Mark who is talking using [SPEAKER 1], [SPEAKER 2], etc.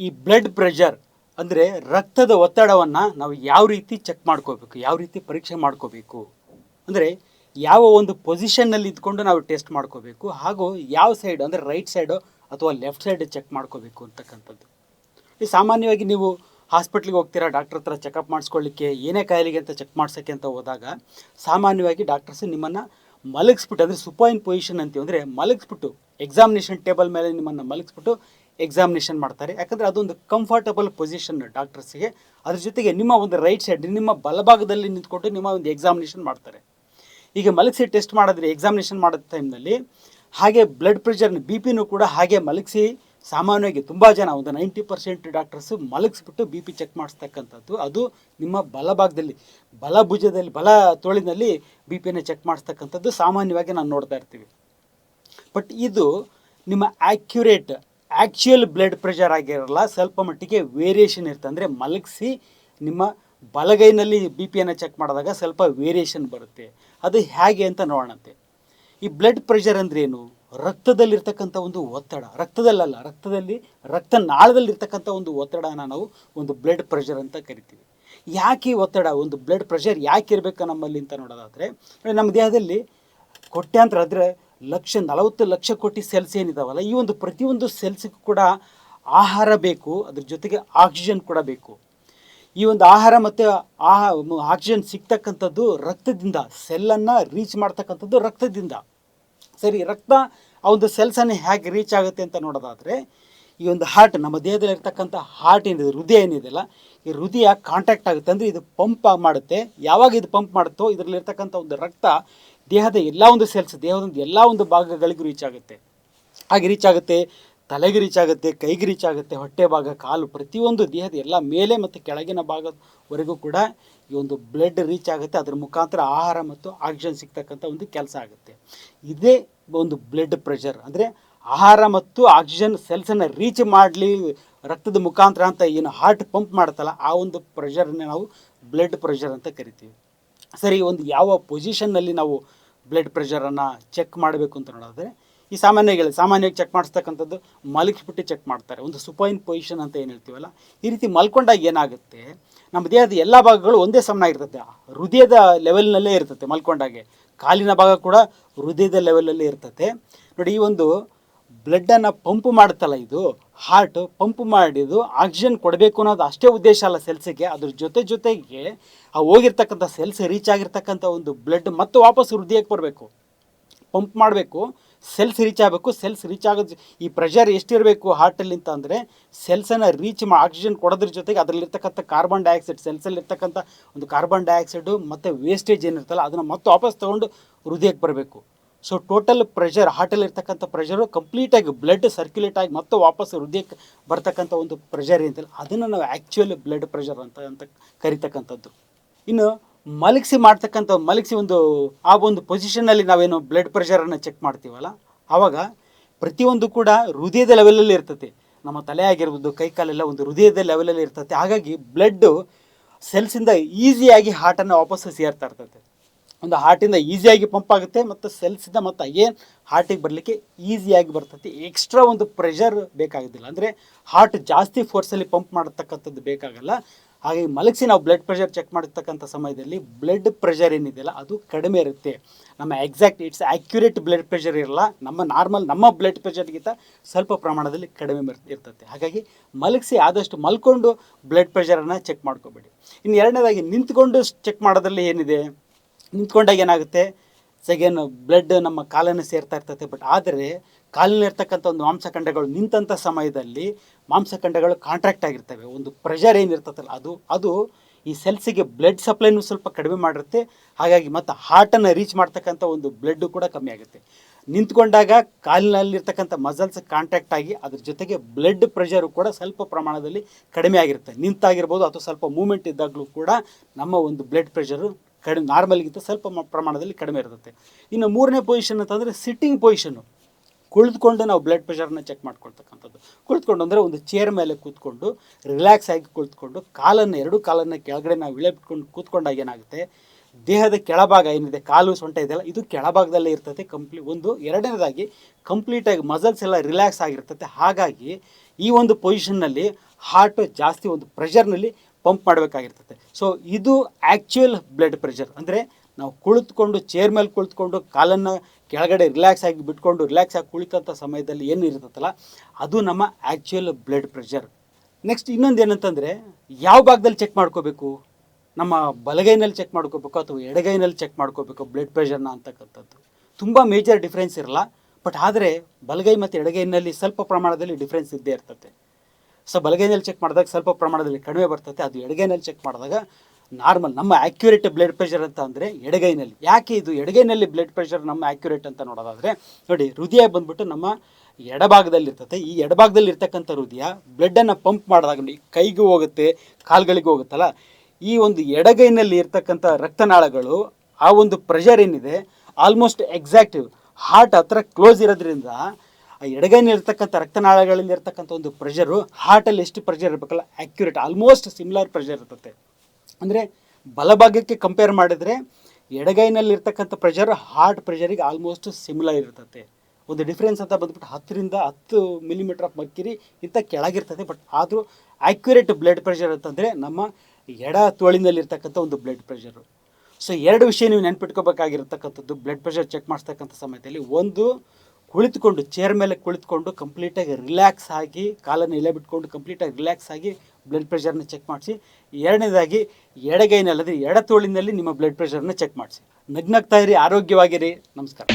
[SPEAKER 1] ಈ blood pressure ಅಂದರೆ ರಕ್ತದ ಒತ್ತಡವನ್ನು ನಾವು ಯಾವ ರೀತಿ ಚೆಕ್ ಮಾಡ್ಕೋಬೇಕು, ಯಾವ ರೀತಿ ಪರೀಕ್ಷೆ ಮಾಡ್ಕೋಬೇಕು, ಅಂದರೆ ಯಾವ ಒಂದು ಪೊಸಿಷನ್ನಲ್ಲಿ ಇದ್ಕೊಂಡು ನಾವು ಟೆಸ್ಟ್ ಮಾಡ್ಕೋಬೇಕು, ಹಾಗೂ ಯಾವ ಸೈಡ್ ಅಂದರೆ ರೈಟ್ ಸೈಡು ಅಥವಾ ಲೆಫ್ಟ್ ಸೈಡ್ ಚೆಕ್ ಮಾಡ್ಕೋಬೇಕು ಅಂತಕ್ಕಂಥದ್ದು. ಈ ಸಾಮಾನ್ಯವಾಗಿ ನೀವು ಹಾಸ್ಪಿಟ್ಲಿಗೆ ಹೋಗ್ತೀರಾ ಡಾಕ್ಟರ್ ಹತ್ರ ಚೆಕಪ್ ಮಾಡಿಸ್ಕೊಳ್ಳಿಕ್ಕೆ, ಏನೇ ಕಾಯಿಲೆಗೆ ಅಂತ ಚೆಕ್ ಮಾಡ್ಸೋಕ್ಕೆ ಅಂತ ಹೋದಾಗ ಸಾಮಾನ್ಯವಾಗಿ ಡಾಕ್ಟರ್ಸ್ ನಿಮ್ಮನ್ನು ಮಲಗಿಸ್ಬಿಟ್ಟು, ಅಂದರೆ ಸುಪಾಯಿನ್ ಪೊಸಿಷನ್ ಅಂತೀವಿ, ಅಂದರೆ ಮಲಗಿಸ್ಬಿಟ್ಟು ಎಕ್ಸಾಮಿನೇಷನ್ ಟೇಬಲ್ ಮೇಲೆ ನಿಮ್ಮನ್ನು ಮಲಗಿಸ್ಬಿಟ್ಟು ಎಕ್ಸಾಮಿನೇಷನ್ ಮಾಡ್ತಾರೆ. ಯಾಕಂದರೆ ಅದೊಂದು ಕಂಫರ್ಟಬಲ್ ಪೊಸಿಷನ್ ಡಾಕ್ಟರ್ಸ್ಗೆ ಅದ್ರ ಜೊತೆಗೆ ನಿಮ್ಮ ಒಂದು ರೈಟ್ ಸೈಡ್ ನಿಮ್ಮ ಬಲಭಾಗದಲ್ಲಿ ನಿಂತ್ಕೊಂಡು ನಿಮ್ಮ ಒಂದು ಎಕ್ಸಾಮಿನೇಷನ್ ಮಾಡ್ತಾರೆ. ಈಗ ಮಲಗಿಸಿ ಟೆಸ್ಟ್ ಮಾಡಿದ್ರೆ ಎಕ್ಸಾಮಿನೇಷನ್ ಮಾಡೋ ಟೈಮ್ನಲ್ಲಿ ಹಾಗೆ ಬ್ಲಡ್ ಪ್ರೆಷರ್ನ ಬಿ ಪಿನೂ ಕೂಡ ಹಾಗೆ ಮಲಗಿಸಿ ಸಾಮಾನ್ಯವಾಗಿ ತುಂಬ ಜನ ಒಂದು ನೈಂಟಿ ಪರ್ಸೆಂಟ್ ಡಾಕ್ಟರ್ಸು ಮಲಗಿಸ್ಬಿಟ್ಟು ಬಿ ಪಿ ಚೆಕ್ ಮಾಡಿಸ್ತಕ್ಕಂಥದ್ದು. ಅದು ನಿಮ್ಮ ಬಲಭಾಗದಲ್ಲಿ, ಬಲಭುಜದಲ್ಲಿ, ಬಲ ತೋಳಿನಲ್ಲಿ ಬಿ ಪಿನ ಚೆಕ್ ಮಾಡಿಸ್ತಕ್ಕಂಥದ್ದು ಸಾಮಾನ್ಯವಾಗಿ ನಾನು ನೋಡ್ತಾ ಇರ್ತೀವಿ. ಬಟ್ ಇದು ನಿಮ್ಮ ಆ್ಯಕ್ಯುರೇಟ್ ಆ್ಯಕ್ಚುಯಲ್ ಬ್ಲಡ್ ಪ್ರೆಷರ್ ಆಗಿರಲ್ಲ, ಸ್ವಲ್ಪ ಮಟ್ಟಿಗೆ ವೇರಿಯೇಷನ್ ಇರುತ್ತೆ. ಅಂದರೆ ಮಲಗಿಸಿ, ನಿಮ್ಮ ಬಲಗೈನಲ್ಲಿ ಬಿ ಪಿಯನ್ನು ಚೆಕ್ ಮಾಡಿದಾಗ ಸ್ವಲ್ಪ ವೇರಿಯೇಷನ್ ಬರುತ್ತೆ. ಅದು ಹೇಗೆ ಅಂತ ನೋಡೋಣಂತೆ ಈ ಬ್ಲಡ್ ಪ್ರೆಷರ್ ಅಂದ್ರೆ ಏನು? ರಕ್ತದಲ್ಲಿರ್ತಕ್ಕಂಥ ಒಂದು ಒತ್ತಡ. ರಕ್ತದಲ್ಲಲ್ಲ, ರಕ್ತದಲ್ಲಿ ರಕ್ತನಾಳದಲ್ಲಿರ್ತಕ್ಕಂಥ ಒಂದು ಒತ್ತಡನ ನಾವು ಒಂದು ಬ್ಲಡ್ ಪ್ರೆಷರ್ ಅಂತ ಕರಿತೀವಿ. ಯಾಕೆ ಒತ್ತಡ? ಒಂದು ಬ್ಲಡ್ ಪ್ರೆಷರ್ ಯಾಕೆ ಇರಬೇಕು ನಮ್ಮಲ್ಲಿ ಅಂತ ನೋಡೋದಾದರೆ ನಮ್ಮ ದೇಹದಲ್ಲಿ ಕೋಟ್ಯಾಂತರ ಅಂದರೆ ಲಕ್ಷ, ನಲವತ್ತು ಲಕ್ಷ ಕೋಟಿ ಸೆಲ್ಸ್ ಏನಿದಾವಲ್ಲ, ಈ ಒಂದು ಪ್ರತಿಯೊಂದು ಸೆಲ್ಸ್ಗೂ ಕೂಡ ಆಹಾರ ಬೇಕು, ಅದ್ರ ಜೊತೆಗೆ ಆಕ್ಸಿಜನ್ ಕೂಡ ಬೇಕು. ಈ ಒಂದು ಆಹಾರ ಮತ್ತು ಆ ಆಕ್ಸಿಜನ್ ಸಿಗ್ತಕ್ಕಂಥದ್ದು ರಕ್ತದಿಂದ ಸೆಲ್ಲನ್ನು ರೀಚ್ ಮಾಡ್ತಕ್ಕಂಥದ್ದು ರಕ್ತದಿಂದ. ಸರಿ, ರಕ್ತ ಆ ಒಂದು ಸೆಲ್ಸನ್ನು ಹೇಗೆ ರೀಚ್ ಆಗುತ್ತೆ ಅಂತ ನೋಡೋದಾದರೆ, ಈ ಒಂದು ಹಾರ್ಟ್ ನಮ್ಮ ದೇಹದಲ್ಲಿ ಇರ್ತಕ್ಕಂಥ ಹಾರ್ಟ್ ಏನಿದೆ, ಹೃದಯ ಏನಿದೆಯಲ್ಲ ಈ ಹೃದಯ ಕಾಂಟ್ಯಾಕ್ಟ್ ಆಗುತ್ತೆ. ಅಂದರೆ ಇದು ಪಂಪ್ ಮಾಡುತ್ತೆ. ಯಾವಾಗ ಇದು ಪಂಪ್ ಮಾಡುತ್ತೋ, ಇದರಲ್ಲಿರ್ತಕ್ಕಂಥ ಒಂದು ರಕ್ತ ದೇಹದ ಎಲ್ಲ ಒಂದು ಸೆಲ್ಸ್ ದೇಹದ ಎಲ್ಲ ಒಂದು ಭಾಗಗಳಿಗೂ ರೀಚ್ ಆಗುತ್ತೆ. ಹಾಗೆ ರೀಚ್ ಆಗುತ್ತೆ, ತಲೆಗೆ ರೀಚ್ ಆಗುತ್ತೆ, ಕೈಗೆ ರೀಚ್ ಆಗುತ್ತೆ, ಹೊಟ್ಟೆ ಭಾಗ, ಕಾಲು, ಪ್ರತಿಯೊಂದು ದೇಹದ ಎಲ್ಲ ಮೇಲೆ ಮತ್ತು ಕೆಳಗಿನ ಭಾಗದವರೆಗೂ ಕೂಡ ಈ ಒಂದು ಬ್ಲಡ್ ರೀಚ್ ಆಗುತ್ತೆ. ಅದರ ಮುಖಾಂತರ ಆಹಾರ ಮತ್ತು ಆಕ್ಸಿಜನ್ ಸಿಗ್ತಕ್ಕಂಥ ಒಂದು ಕೆಲಸ ಆಗುತ್ತೆ. ಇದೇ ಒಂದು ಬ್ಲಡ್ ಪ್ರೆಷರ್ ಅಂದರೆ ಆಹಾರ ಮತ್ತು ಆಕ್ಸಿಜನ್ ಸೆಲ್ಸನ್ನು ರೀಚ್ ಮಾಡಲಿ, ರಕ್ತದ ಮುಖಾಂತರ ಅಂತ ಏನು ಹಾರ್ಟ್ ಪಂಪ್ ಮಾಡುತ್ತಲ್ಲ ಆ ಒಂದು ಪ್ರೆಷರ್ನ ನಾವು ಬ್ಲಡ್ ಪ್ರೆಷರ್ ಅಂತ ಕರಿತೀವಿ. ಸರಿ, ಒಂದು ಯಾವ ಪೊಸಿಷನ್ನಲ್ಲಿ ನಾವು ಬ್ಲಡ್ ಪ್ರೆಷರನ್ನು ಚೆಕ್ ಮಾಡಬೇಕು ಅಂತ ನೋಡಿದ್ರೆ ಈ ಸಾಮಾನ್ಯಗಳು ಸಾಮಾನ್ಯವಾಗಿ ಚೆಕ್ ಮಾಡಿಸ್ತಕ್ಕಂಥದ್ದು ಮಲಗಿಸ್ಬಿಟ್ಟು ಚೆಕ್ ಮಾಡ್ತಾರೆ. ಒಂದು ಸುಪೈನ್ ಪೊಸಿಷನ್ ಅಂತ ಏನು ಹೇಳ್ತೀವಲ್ಲ, ಈ ರೀತಿ ಮಲ್ಕೊಂಡಾಗ ಏನಾಗುತ್ತೆ, ನಮ್ಮ ದೇಹದ ಎಲ್ಲ ಭಾಗಗಳು ಒಂದೇ ಸಮನಾಗಿರ್ತದೆ ಹೃದಯದ ಲೆವೆಲ್ನಲ್ಲೇ ಇರ್ತದೆ ಮಲ್ಕೊಂಡಾಗೆ. ಕಾಲಿನ ಭಾಗ ಕೂಡ ಹೃದಯದ ಲೆವೆಲಲ್ಲೇ ಇರ್ತದೆ. ನೋಡಿ, ಈ ಒಂದು ಬ್ಲಡ್ಡನ್ನು ಪಂಪ್ ಮಾಡುತ್ತಲ್ಲ ಇದು? ಹಾರ್ಟ್ ಪಂಪ್ ಮಾಡಿದ್ದು ಆಕ್ಸಿಜನ್ ಕೊಡಬೇಕು ಅನ್ನೋದು ಅಷ್ಟೇ ಉದ್ದೇಶ ಅಲ್ಲ ಸೆಲ್ಸಿಗೆ ಅದ್ರ ಜೊತೆ ಜೊತೆಗೆ ಆ ಹೋಗಿರ್ತಕ್ಕಂಥ ಸೆಲ್ಸ್ ರೀಚ್ ಆಗಿರ್ತಕ್ಕಂಥ ಒಂದು ಬ್ಲಡ್ ಮತ್ತೆ ವಾಪಸ್ ಹೃದಯಕ್ಕೆ ಬರಬೇಕು. ಪಂಪ್ ಮಾಡಬೇಕು ಸೆಲ್ಸ್ ರೀಚ್ ಆಗಬೇಕು ಸೆಲ್ಸ್ ರೀಚ್ ಆಗೋದ್ ಈ ಪ್ರೆಷರ್ ಎಷ್ಟಿರಬೇಕು ಹಾರ್ಟಲ್ಲಿ ಅಂತ ಅಂದರೆ ಸೆಲ್ಸನ್ನು ರೀಚ್ ಮಾ ಆಕ್ಸಿಜನ್ ಕೊಡೋದ್ರ ಜೊತೆಗೆ ಅದರಲ್ಲಿರ್ತಕ್ಕಂಥ ಕಾರ್ಬನ್ ಡೈಆಕ್ಸೈಡ್ ಸೆಲ್ಸಲ್ಲಿರ್ತಕ್ಕಂಥ ಒಂದು ಕಾರ್ಬನ್ ಡೈಆಕ್ಸೈಡು ಮತ್ತು ವೇಸ್ಟೇಜ್ ಏನಿರ್ತಲ್ಲ ಅದನ್ನು ಮತ್ತೆ ವಾಪಸ್ ತೊಗೊಂಡು ಹೃದಯಕ್ಕೆ ಬರಬೇಕು. ಸೊ ಟೋಟಲ್ ಪ್ರೆಷರ್ ಹಾರ್ಟಲ್ಲಿ ಇರ್ತಕ್ಕಂಥ ಪ್ರೆಷರು ಕಂಪ್ಲೀಟಾಗಿ ಬ್ಲಡ್ ಸರ್ಕ್ಯುಲೇಟ್ ಆಗಿ ಮತ್ತೆ ವಾಪಸ್ ಹೃದಯಕ್ಕೆ ಬರ್ತಕ್ಕಂಥ ಒಂದು ಪ್ರೆಷರ್ ಏನಿಲ್ಲ ಅದನ್ನು ನಾವು ಆ್ಯಕ್ಚುಯಲ್ ಬ್ಲಡ್ ಪ್ರೆಷರ್ ಅಂತ ಅಂತ ಕರಿತಕ್ಕಂಥದ್ದು. ಇನ್ನು ಮಲಗಿಸಿ ಮಾಡ್ತಕ್ಕಂಥ, ಮಲಗಿಸಿ ಒಂದು, ಆ ಒಂದು ಪೊಸಿಷನ್ನಲ್ಲಿ ನಾವೇನು ಬ್ಲಡ್ ಪ್ರೆಷರನ್ನು ಚೆಕ್ ಮಾಡ್ತೀವಲ್ಲ, ಆವಾಗ ಪ್ರತಿಯೊಂದು ಕೂಡ ಹೃದಯದ ಲೆವೆಲಲ್ಲಿ ಇರ್ತದೆ ನಮ್ಮ ತಲೆ ಆಗಿರ್ಬೋದು, ಕೈ ಕಾಲೆಲ್ಲ ಒಂದು ಹೃದಯದ ಲೆವೆಲಲ್ಲಿ ಇರ್ತದೆ ಹಾಗಾಗಿ ಬ್ಲಡ್ಡು ಸೆಲ್ಸಿಂದ ಈಸಿಯಾಗಿ ಹಾರ್ಟನ್ನು ವಾಪಸ್ ಸೇರ್ತಾ ಇರ್ತದೆ ಒಂದು ಹಾರ್ಟಿಂದ ಈಸಿಯಾಗಿ ಪಂಪ್ ಆಗುತ್ತೆ ಮತ್ತು ಸೆಲ್ಸಿಂದ ಮತ್ತು ಏನು ಹಾರ್ಟಿಗೆ ಬರಲಿಕ್ಕೆ ಈಸಿಯಾಗಿ ಬರ್ತೈತಿ. ಎಕ್ಸ್ಟ್ರಾ ಒಂದು ಪ್ರೆಷರ್ ಬೇಕಾಗೋದಿಲ್ಲ. ಅಂದರೆ ಹಾರ್ಟ್ ಜಾಸ್ತಿ ಫೋರ್ಸಲ್ಲಿ ಪಂಪ್ ಮಾಡತಕ್ಕಂಥದ್ದು ಬೇಕಾಗಲ್ಲ. ಹಾಗೆ ಮಲಗಿಸಿ ನಾವು ಬ್ಲಡ್ ಪ್ರೆಷರ್ ಚೆಕ್ ಮಾಡಿರ್ತಕ್ಕಂಥ ಸಮಯದಲ್ಲಿ ಬ್ಲಡ್ ಪ್ರೆಷರ್ ಏನಿದೆಯಲ್ಲ ಅದು ಕಡಿಮೆ ಇರುತ್ತೆ. ನಮ್ಮ exact it's accurate blood pressure ಇರಲ್ಲ. ನಮ್ಮ ನಾರ್ಮಲ್ ನಮ್ಮ ಬ್ಲಡ್ ಪ್ರೆಷರ್ಗಿಂತ ಸ್ವಲ್ಪ ಪ್ರಮಾಣದಲ್ಲಿ ಕಡಿಮೆ ಇರ್ತೈತೆ. ಇರ್ತದೆ ಹಾಗಾಗಿ ಮಲಗಿಸಿ ಆದಷ್ಟು ಮಲ್ಕೊಂಡು ಬ್ಲಡ್ ಪ್ರೆಷರನ್ನು ಚೆಕ್ ಮಾಡ್ಕೋಬೇಡಿ. ಇನ್ನು ಎರಡನೇದಾಗಿ ನಿಂತ್ಕೊಂಡು ಚೆಕ್ ಮಾಡೋದ್ರಲ್ಲಿ ಏನಿದೆ? ನಿಂತ್ಕೊಂಡಾಗ ಏನಾಗುತ್ತೆ? ಸೆಗೆನ್ ಬ್ಲಡ್ ನಮ್ಮ ಕಾಲನ್ನು ಸೇರ್ತಾ ಇರ್ತದೆ ಬಟ್ ಆದರೆ ಕಾಲಿನಲ್ಲಿರ್ತಕ್ಕಂಥ ಒಂದು ಮಾಂಸಖಂಡಗಳು ನಿಂತಂಥ ಸಮಯದಲ್ಲಿ ಮಾಂಸಖಂಡಗಳು ಕಾಂಟ್ರಾಕ್ಟ್ ಆಗಿರ್ತವೆ. ಒಂದು ಪ್ರೆಷರ್ ಏನಿರ್ತದಲ್ಲ ಅದು ಅದು ಈ ಸೆಲ್ಸಿಗೆ ಬ್ಲಡ್ ಸಪ್ಲೈನು ಸ್ವಲ್ಪ ಕಡಿಮೆ ಮಾಡಿರುತ್ತೆ. ಹಾಗಾಗಿ ಮತ್ತು ಹಾರ್ಟನ್ನು ರೀಚ್ ಮಾಡ್ತಕ್ಕಂಥ ಒಂದು ಬ್ಲಡ್ಡು ಕೂಡ ಕಮ್ಮಿ ಆಗುತ್ತೆ. ನಿಂತ್ಕೊಂಡಾಗ ಕಾಲಿನಲ್ಲಿರ್ತಕ್ಕಂಥ ಮಸಲ್ಸ್ ಕಾಂಟ್ಯಾಕ್ಟ್ ಆಗಿ ಅದ್ರ ಜೊತೆಗೆ ಬ್ಲಡ್ ಪ್ರೆಷರು ಕೂಡ ಸ್ವಲ್ಪ ಪ್ರಮಾಣದಲ್ಲಿ ಕಡಿಮೆ ಆಗಿರುತ್ತೆ. ನಿಂತಾಗಿರ್ಬೋದು ಅಥವಾ ಸ್ವಲ್ಪ ಮೂಮೆಂಟ್ ಇದ್ದಾಗಲೂ ಕೂಡ ನಮ್ಮ ಒಂದು ಬ್ಲಡ್ ಪ್ರೆಷರು ಕಡಿಮೆ ನಾರ್ಮಲ್ಗಿಂತ ಸ್ವಲ್ಪ ಪ್ರಮಾಣದಲ್ಲಿ ಕಡಿಮೆ ಇರುತ್ತೆ. ಇನ್ನು ಮೂರನೇ ಪೊಸಿಷನ್ ಅಂತಂದರೆ ಸಿಟ್ಟಿಂಗ್ ಪೊಸಿಷನ್ನು ಕುಳಿತುಕೊಂಡು ನಾವು ಬ್ಲಡ್ ಪ್ರೆಷರ್ನ ಚೆಕ್ ಮಾಡ್ಕೊಳ್ತಕ್ಕಂಥದ್ದು. ಕುಳಿತುಕೊಂಡು ಅಂದರೆ ಒಂದು ಚೇರ್ ಮೇಲೆ ಕೂತ್ಕೊಂಡು ರಿಲ್ಯಾಕ್ಸ್ ಆಗಿ ಕುಳಿತುಕೊಂಡು, ಕಾಲನ್ನು, ಎರಡು ಕಾಲನ್ನು ಕೆಳಗಡೆ ನಾವು ಇಳೆ ಬಿಟ್ಕೊಂಡು ಕೂತ್ಕೊಂಡಾಗ ಏನಾಗುತ್ತೆ? ದೇಹದ ಕೆಳಭಾಗ ಏನಿದೆ? ಕಾಲು, ಸೊಂಟ ಇದೆಯಲ್ಲ, ಇದು ಕೆಳಭಾಗದಲ್ಲೇ ಇರ್ತದೆ ಕಂಪ್ಲೀ ಒಂದು ಎರಡನೇದಾಗಿ ಕಂಪ್ಲೀಟಾಗಿ ಮಸಲ್ಸ್ ಎಲ್ಲ ರಿಲ್ಯಾಕ್ಸ್ ಆಗಿರ್ತದೆ. ಹಾಗಾಗಿ ಈ ಒಂದು ಪೊಸಿಷನ್ನಲ್ಲಿ ಹಾರ್ಟ್ ಜಾಸ್ತಿ ಒಂದು ಪ್ರೆಷರ್ನಲ್ಲಿ ಪಂಪ್ ಮಾಡಬೇಕಾಗಿರ್ತದೆ ಸೊ ಇದು ಆ್ಯಕ್ಚುಯಲ್ ಬ್ಲಡ್ ಪ್ರೆಷರ್ ಅಂದರೆ ನಾವು ಕುಳಿತುಕೊಂಡು ಚೇರ್ ಮೇಲೆ ಕುಳಿತುಕೊಂಡು, ಕಾಲನ್ನು ಕೆಳಗಡೆ ರಿಲ್ಯಾಕ್ಸ್ ಆಗಿ ಬಿಟ್ಕೊಂಡು ರಿಲ್ಯಾಕ್ಸ್ ಆಗಿ ಕುಳಿತಂಥ ಸಮಯದಲ್ಲಿ ಏನು ಇರ್ತದಲ್ಲ ಅದು ನಮ್ಮ ಆ್ಯಕ್ಚುಯಲ್ ಬ್ಲಡ್ ಪ್ರೆಷರ್ ನೆಕ್ಸ್ಟ್ ಇನ್ನೊಂದು ಏನಂತಂದರೆ, ಯಾವ ಭಾಗದಲ್ಲಿ ಚೆಕ್ ಮಾಡ್ಕೋಬೇಕು? ನಮ್ಮ ಬಲಗೈನಲ್ಲಿ ಚೆಕ್ ಮಾಡ್ಕೋಬೇಕು ಅಥವಾ ಎಡಗೈನಲ್ಲಿ ಚೆಕ್ ಮಾಡ್ಕೋಬೇಕು ಬ್ಲಡ್ ಪ್ರೆಷರ್ನ ಅಂತಕ್ಕಂಥದ್ದು. ತುಂಬ ಮೇಜರ್ ಡಿಫ್ರೆನ್ಸ್ ಇರಲ್ಲ ಬಟ್ ಆದರೆ ಬಲಗೈ ಮತ್ತು ಎಡಗೈನಲ್ಲಿ ಸ್ವಲ್ಪ ಪ್ರಮಾಣದಲ್ಲಿ ಡಿಫ್ರೆನ್ಸ್ ಇದ್ದೇ ಇರ್ತದೆ ಸೊ ಬಲಗೈನಲ್ಲಿ ಚೆಕ್ ಮಾಡಿದಾಗ ಸ್ವಲ್ಪ ಪ್ರಮಾಣದಲ್ಲಿ ಕಡಿಮೆ ಬರ್ತದೆ. ಅದು ಎಡಗೈನಲ್ಲಿ ಚೆಕ್ ಮಾಡಿದಾಗ ನಾರ್ಮಲ್ ನಮ್ಮ ಆಕ್ಯುರೇಟ್ ಬ್ಲಡ್ ಪ್ರೆಷರ್ ಅಂತ ಅಂದರೆ ಎಡಗೈನಲ್ಲಿ. ಯಾಕೆ ಇದು ಎಡಗೈನಲ್ಲಿ ಬ್ಲಡ್ ಪ್ರೆಷರ್ ನಮ್ಮ ಆಕ್ಯುರೇಟ್ ಅಂತ ನೋಡೋದಾದರೆ, ನೋಡಿ ಹೃದಯ ಬಂದ್ಬಿಟ್ಟು ನಮ್ಮ ಎಡಭಾಗದಲ್ಲಿ ಇರ್ತದೆ ಈ ಎಡಭಾಗದಲ್ಲಿ ಇರ್ತಕ್ಕಂಥ ಹೃದಯ ಬ್ಲಡ್ಡನ್ನು ಪಂಪ್ ಮಾಡಿದಾಗ ನೋಡಿ ಕೈಗೂ ಹೋಗುತ್ತೆ, ಕಾಲುಗಳಿಗೂ ಹೋಗುತ್ತಲ್ಲ, ಈ ಒಂದು ಎಡಗೈನಲ್ಲಿ ಇರ್ತಕ್ಕಂಥ ರಕ್ತನಾಳಗಳು, ಆ ಒಂದು ಪ್ರೆಷರ್ ಏನಿದೆ ಆಲ್ಮೋಸ್ಟ್ ಎಕ್ಸಾಕ್ಟಿವ್ ಹಾರ್ಟ್ ಹತ್ರ ಕ್ಲೋಸ್ ಇರೋದ್ರಿಂದ ಆ ಎಡಗೈನಲ್ಲಿ ಇರ್ತಕ್ಕಂಥ ರಕ್ತನಾಳಗಳಲ್ಲಿ ಇರ್ತಕ್ಕಂಥ ಒಂದು ಪ್ರೆಷರು ಹಾರ್ಟಲ್ಲಿ ಎಷ್ಟು ಪ್ರೆಷರ್ ಇರಬೇಕಲ್ಲ ಆ್ಯಕ್ಯುರೇಟ್ ಆಲ್ಮೋಸ್ಟ್ ಸಿಮಿಲರ್ ಪ್ರೆಷರ್ ಇರ್ತದೆ ಅಂದರೆ ಬಲಭಾಗಕ್ಕೆ ಕಂಪೇರ್ ಮಾಡಿದರೆ ಎಡಗೈನಲ್ಲಿರ್ತಕ್ಕಂಥ ಪ್ರೆಷರ್ ಹಾರ್ಟ್ ಪ್ರೆಷರಿಗೆ ಆಲ್ಮೋಸ್ಟ್ ಸಿಮಿಲರ್ ಇರ್ತದೆ ಒಂದು ಡಿಫ್ರೆನ್ಸ್ ಅಂತ ಬಂದ್ಬಿಟ್ಟು ಹತ್ತರಿಂದ ಹತ್ತು ಮಿಲಿಮೀಟರ್ ಆಫ್ ಮರ್ಕಿರಿ ಇಂಥ ಕೆಳಗಿರ್ತದೆ ಬಟ್ ಆದರೂ ಆ್ಯಕ್ಯುರೇಟ್ ಬ್ಲಡ್ ಪ್ರೆಷರ್ ಅಂತಂದರೆ ನಮ್ಮ ಎಡ ತೋಳಿನಲ್ಲಿರ್ತಕ್ಕಂಥ ಒಂದು ಬ್ಲಡ್ ಪ್ರೆಷರು ಸೊ ಎರಡು ವಿಷಯ ನೀವು ನೆನ್ಪಿಟ್ಕೋಬೇಕಾಗಿರ್ತಕ್ಕಂಥದ್ದು ಬ್ಲಡ್ ಪ್ರೆಷರ್ ಚೆಕ್ ಮಾಡಿಸ್ತಕ್ಕಂಥ ಸಮಯದಲ್ಲಿ. ಒಂದು ಕುಳಿತುಕೊಂಡು ಚೇರ್ ಮೇಲೆ ಕುಳಿತುಕೊಂಡು ಕಂಪ್ಲೀಟಾಗಿ ರಿಲ್ಯಾಕ್ಸ್ ಆಗಿ, ಕಾಲನ್ನು ಇಲ್ಲೇ ಬಿಟ್ಕೊಂಡು ಕಂಪ್ಲೀಟಾಗಿ ರಿಲ್ಯಾಕ್ಸ್ ಆಗಿ ಬ್ಲಡ್ ಪ್ರೆಷರ್ನ ಚೆಕ್ ಮಾಡಿಸಿ. ಎರಡನೇದಾಗಿ ಎಡಗೈನಲ್ಲಿ ಅಂದರೆ ಎಡ ತೋಳಿನಲ್ಲಿ ನಿಮ್ಮ ಬ್ಲಡ್ ಪ್ರೆಷರ್ನ ಚೆಕ್ ಮಾಡಿಸಿ. ನಗ್ನಗ್ತಾ ಇರಿ, ಆರೋಗ್ಯವಾಗಿರಿ. ನಮಸ್ಕಾರ.